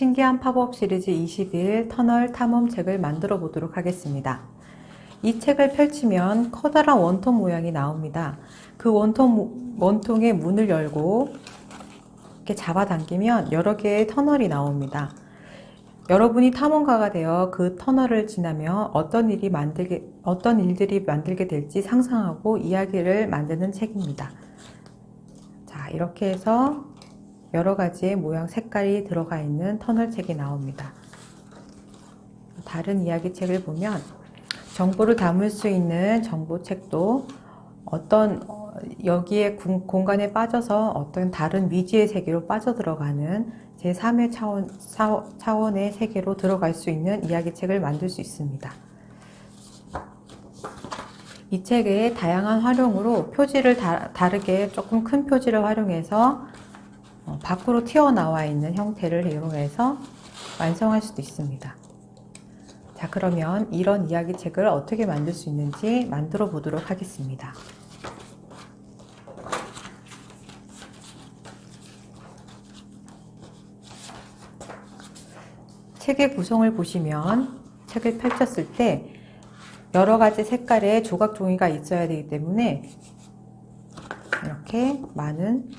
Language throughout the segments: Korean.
신기한 팝업 시리즈 21 터널 탐험책을 만들어 보도록 하겠습니다. 이 책을 펼치면 커다란 원통 모양이 나옵니다. 그 원통, 원통의 문을 열고 이렇게 잡아당기면 여러 개의 터널이 나옵니다. 여러분이 탐험가가 되어 그 터널을 지나며 어떤 일이 만들게, 어떤 일들이 만들게 될지 상상하고 이야기를 만드는 책입니다. 자, 이렇게 해서 여러 가지의 모양 색깔이 들어가 있는 터널 책이 나옵니다. 다른 이야기 책을 보면 정보를 담을 수 있는 정보책도 어떤 어, 여기에 공- 공간에 빠져서 어떤 다른 미지의 세계로 빠져들어가는 제3의 차원, 차- 차원의 세계로 들어갈 수 있는 이야기책을 만들 수 있습니다. 이 책의 다양한 활용으로 표지를 다, 다르게 조금 큰 표지를 활용해서 어, 밖으로 튀어나와 있는 형태를 이용해서 완성할 수도 있습니다. 자, 그러면 이런 이야기 책을 어떻게 만들 수 있는지 만들어 보도록 하겠습니다. 책의 구성을 보시면 책을 펼쳤을 때 여러 가지 색깔의 조각 종이가 있어야 되기 때문에 이렇게 많은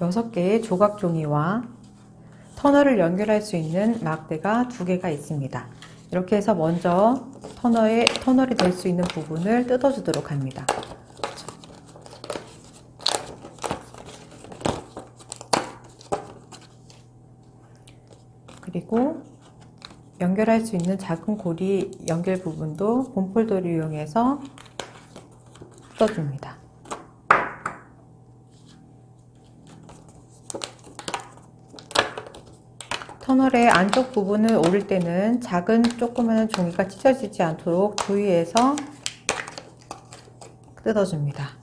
6개의 조각 종이와 터널을 연결할 수 있는 막대가 두 개가 있습니다. 이렇게 해서 먼저 터널에, 터널이 될 수 있는 부분을 뜯어주도록 합니다. 그리고 연결할 수 있는 작은 고리 연결 부분도 본폴더를 이용해서 뜯어줍니다. 터널의 안쪽 부분을 오를 때는 작은 조그마한 종이가 찢어지지 않도록 주의해서 뜯어줍니다.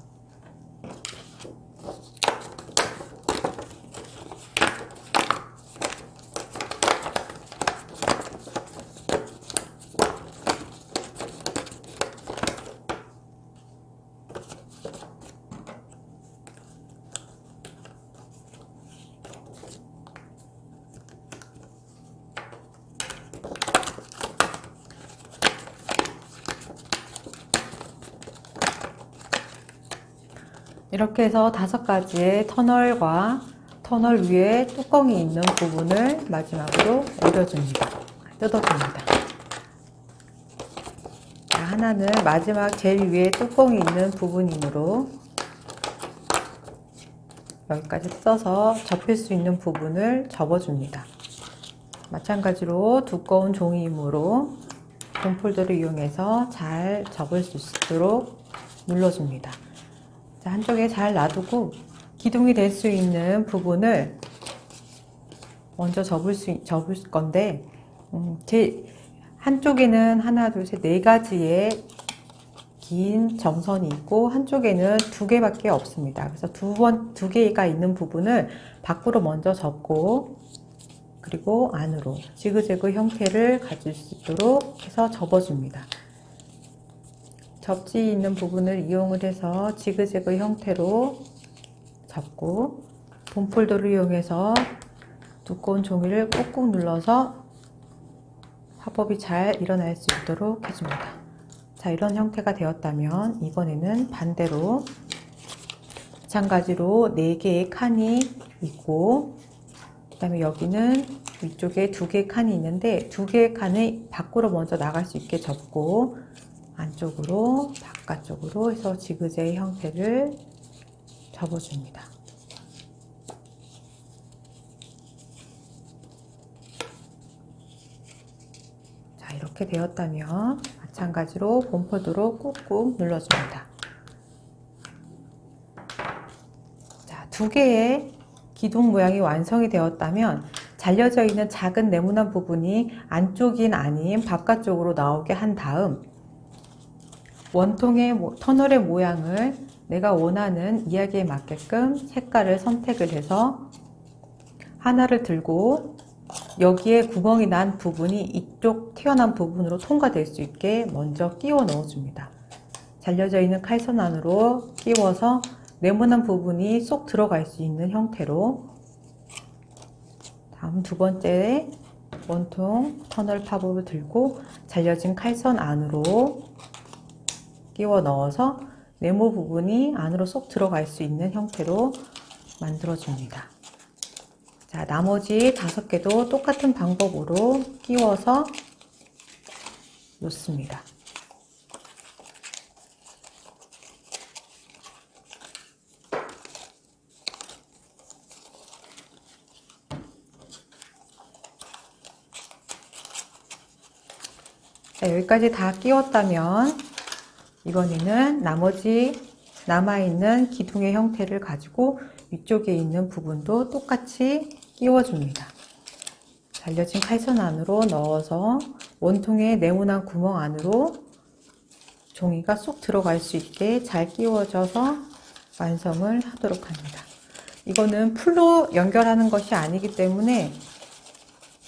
이렇게 해서 다섯 가지의 터널과 터널 위에 뚜껑이 있는 부분을 마지막으로 올려줍니다. 뜯어줍니다. 자, 하나는 마지막 제일 위에 뚜껑이 있는 부분이므로 여기까지 써서 접힐 수 있는 부분을 접어줍니다. 마찬가지로 두꺼운 종이이므로 홈폴더를 이용해서 잘 접을 수 있도록 눌러줍니다. 자, 한쪽에 잘 놔두고 기둥이 될 수 있는 부분을 먼저 접을 수 접을 건데 음, 제 한쪽에는 하나 둘 셋 네 가지의 긴 점선이 있고 한쪽에는 두 개밖에 없습니다. 그래서 두 번 두 개가 있는 부분을 밖으로 먼저 접고 그리고 안으로 지그재그 형태를 가질 수 있도록 해서 접어줍니다. 접지 있는 부분을 이용을 해서 지그재그 형태로 접고 본폴더를 이용해서 두꺼운 종이를 꾹꾹 눌러서 화법이 잘 일어날 수 있도록 해줍니다. 자, 이런 형태가 되었다면 이번에는 반대로 마찬가지로 4개의 칸이 있고 그 다음에 여기는 위쪽에 두 개의 칸이 있는데 두 개의 칸을 밖으로 먼저 나갈 수 있게 접고 안쪽으로 바깥쪽으로 해서 지그재 형태를 접어줍니다. 자 이렇게 되었다면 마찬가지로 본포드로 꾹꾹 눌러줍니다. 자, 두 개의 기둥 모양이 완성이 되었다면 잘려져 있는 작은 네모난 부분이 안쪽인 아닌 바깥쪽으로 나오게 한 다음 원통의 모- 터널의 모양을 내가 원하는 이야기에 맞게끔 색깔을 선택을 해서 하나를 들고 여기에 구멍이 난 부분이 이쪽 튀어난 부분으로 통과될 수 있게 먼저 끼워 넣어줍니다. 잘려져 있는 칼선 안으로 끼워서 네모난 부분이 쏙 들어갈 수 있는 형태로 다음 두 번째 원통 터널 팝업을 들고 잘려진 칼선 안으로 끼워 넣어서 네모 부분이 안으로 쏙 들어갈 수 있는 형태로 만들어 줍니다. 자, 나머지 다섯 개도 똑같은 방법으로 끼워서 놓습니다. 자, 여기까지 다 끼웠다면 이번에는 나머지 남아있는 기둥의 형태를 가지고 위쪽에 있는 부분도 똑같이 끼워줍니다. 잘려진 칼선 안으로 넣어서 원통의 네모난 구멍 안으로 종이가 쏙 들어갈 수 있게 잘 끼워져서 완성을 하도록 합니다. 이거는 풀로 연결하는 것이 아니기 때문에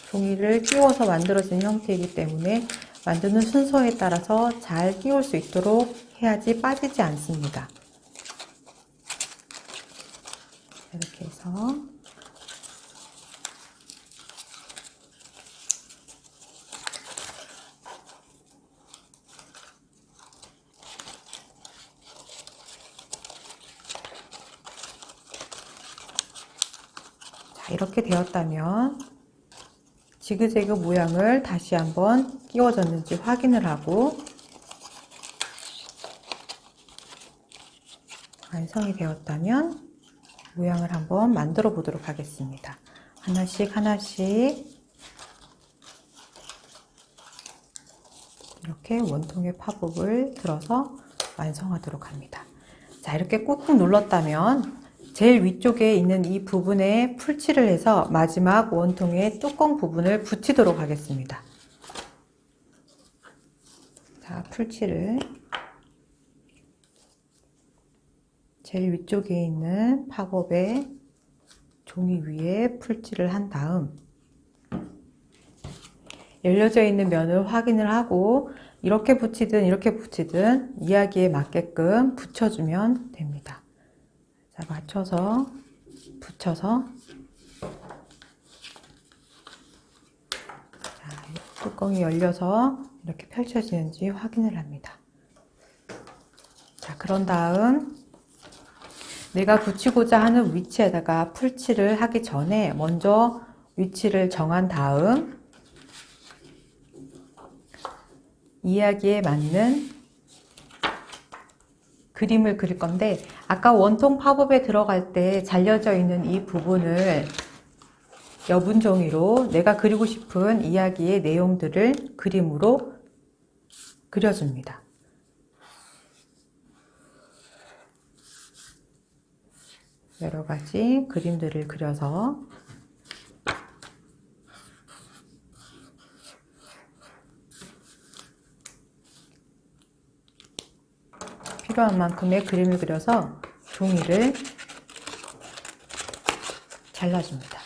종이를 끼워서 만들어진 형태이기 때문에 만드는 순서에 따라서 잘 끼울 수 있도록 해야지 빠지지 않습니다. 이렇게 해서 자, 이렇게 되었다면 지그재그 모양을 다시 한번 끼워졌는지 확인을 하고 완성이 되었다면 모양을 한번 만들어 보도록 하겠습니다. 하나씩 하나씩 이렇게 원통의 팝업을 들어서 완성하도록 합니다. 자, 이렇게 꾹꾹 눌렀다면 제일 위쪽에 있는 이 부분에 풀칠을 해서 마지막 원통의 뚜껑 부분을 붙이도록 하겠습니다. 자, 풀칠을 제일 위쪽에 있는 팝업의 종이 위에 풀칠을 한 다음 열려져 있는 면을 확인을 하고 이렇게 붙이든 이렇게 붙이든 이야기에 맞게끔 붙여주면 됩니다. 자, 맞춰서 붙여서 자, 뚜껑이 열려서 이렇게 펼쳐지는지 확인을 합니다. 자, 그런 다음 내가 붙이고자 하는 위치에다가 풀칠을 하기 전에 먼저 위치를 정한 다음 이야기에 맞는 그림을 그릴 건데 아까 원통 팝업에 들어갈 때 잘려져 있는 이 부분을 여분 종이로 내가 그리고 싶은 이야기의 내용들을 그림으로 그려줍니다. 여러 가지 그림들을 그려서 필요한 만큼의 그림을 그려서 종이를 잘라줍니다.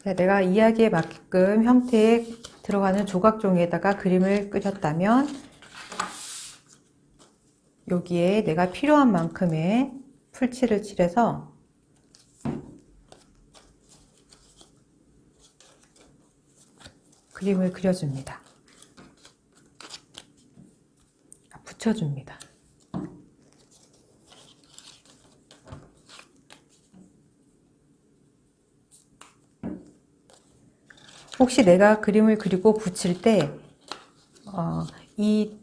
자, 내가 이야기에 맞게끔 형태에 들어가는 조각종이에다가 그림을 그렸다면 여기에 내가 필요한 만큼의 풀칠을 칠해서 그림을 그려줍니다. 붙여줍니다. 혹시 내가 그림을 그리고 붙일 때, 어, 이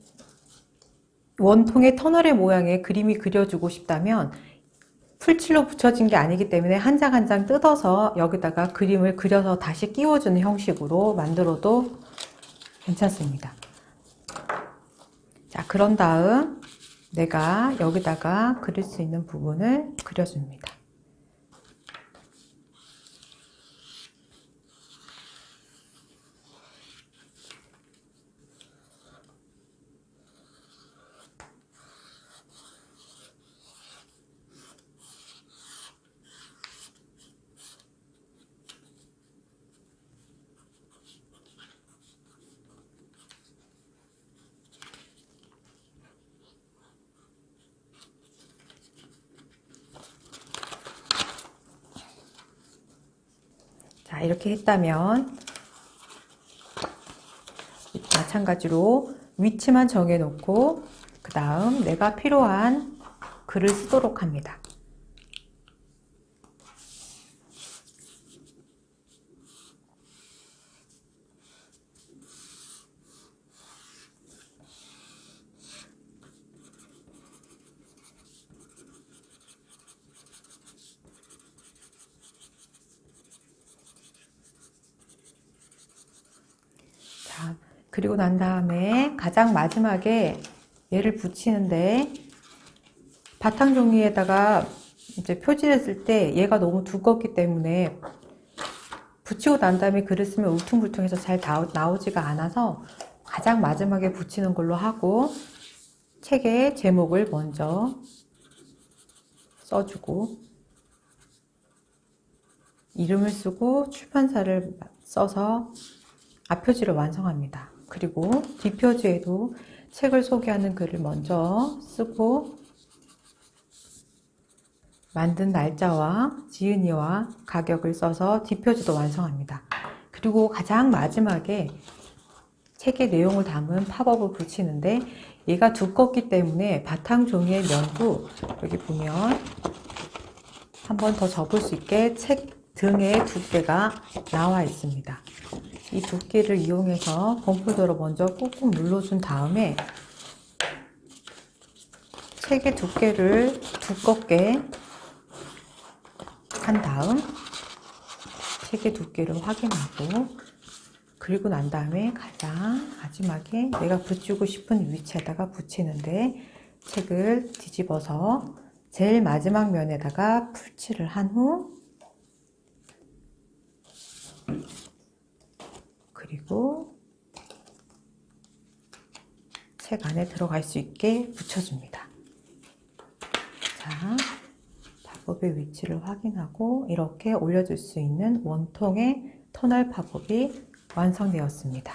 원통의 터널의 모양의 그림이 그려주고 싶다면, 풀칠로 붙여진 게 아니기 때문에 한 장 한 장 뜯어서 여기다가 그림을 그려서 다시 끼워주는 형식으로 만들어도 괜찮습니다. 자, 그런 다음 내가 여기다가 그릴 수 있는 부분을 그려줍니다. 자, 이렇게 했다면 마찬가지로 위치만 정해놓고 그 다음 내가 필요한 글을 쓰도록 합니다. 자, 그리고 난 다음에 가장 마지막에 얘를 붙이는데 바탕 종이에다가 이제 표지했을 때 얘가 너무 두껍기 때문에 붙이고 난 다음에 글을 쓰면 울퉁불퉁해서 잘 나오, 나오지가 않아서 가장 마지막에 붙이는 걸로 하고 책의 제목을 먼저 써주고 이름을 쓰고 출판사를 써서 앞표지를 완성합니다. 그리고 뒷표지에도 책을 소개하는 글을 먼저 쓰고 만든 날짜와 지은이와 가격을 써서 뒷표지도 완성합니다. 그리고 가장 마지막에 책의 내용을 담은 팝업을 붙이는데 얘가 두껍기 때문에 바탕 종이의 면도 여기 보면 한 번 더 접을 수 있게 책 등의 두께가 나와 있습니다. 이 두께를 이용해서 봄폴더로 먼저 꾹꾹 눌러준 다음에 책의 두께를 두껍게 한 다음 책의 두께를 확인하고 그리고 난 다음에 가장 마지막에 내가 붙이고 싶은 위치에다가 붙이는데 책을 뒤집어서 제일 마지막 면에다가 풀칠을 한 후 그리고 책 안에 들어갈 수 있게 붙여줍니다. 자, 팝업의 위치를 확인하고 이렇게 올려줄 수 있는 원통의 터널 팝업이 완성되었습니다.